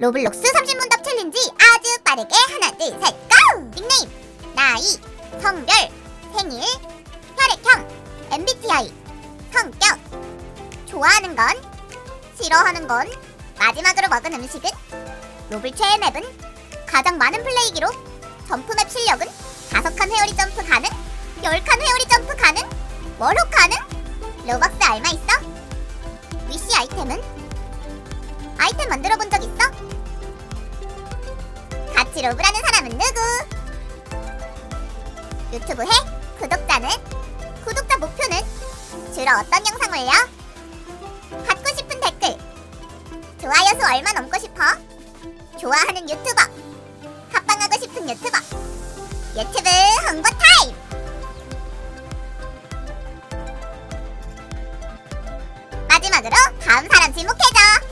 로블록스 30문답 챌린지 아주 빠르게 하나 둘 셋 고! 닉네임! 나이 성별 생일 혈액형 MBTI 성격. 좋아하는 건 싫어하는 건 마지막으로 먹은 음식은? 로블 최애 맵은 가장 많은 플레이 기록 점프맵 실력은? 다섯 칸 회오리 점프 가능? 열 칸 회오리 점프 가능? 월호 가능? 로벅스 알마 있어? 위시 아이템은 아이템 만들어 본 적 있어? 같이 로브라는 사람은 누구? 유튜브 해? 구독자는? 구독자 목표는? 주로 어떤 영상 올려? 받고 싶은 댓글 좋아요 수 얼마 넘고 싶어? 좋아하는 유튜버 합방하고 싶은 유튜버 유튜브 홍보 타임! 마지막으로 다음 사람 지목해줘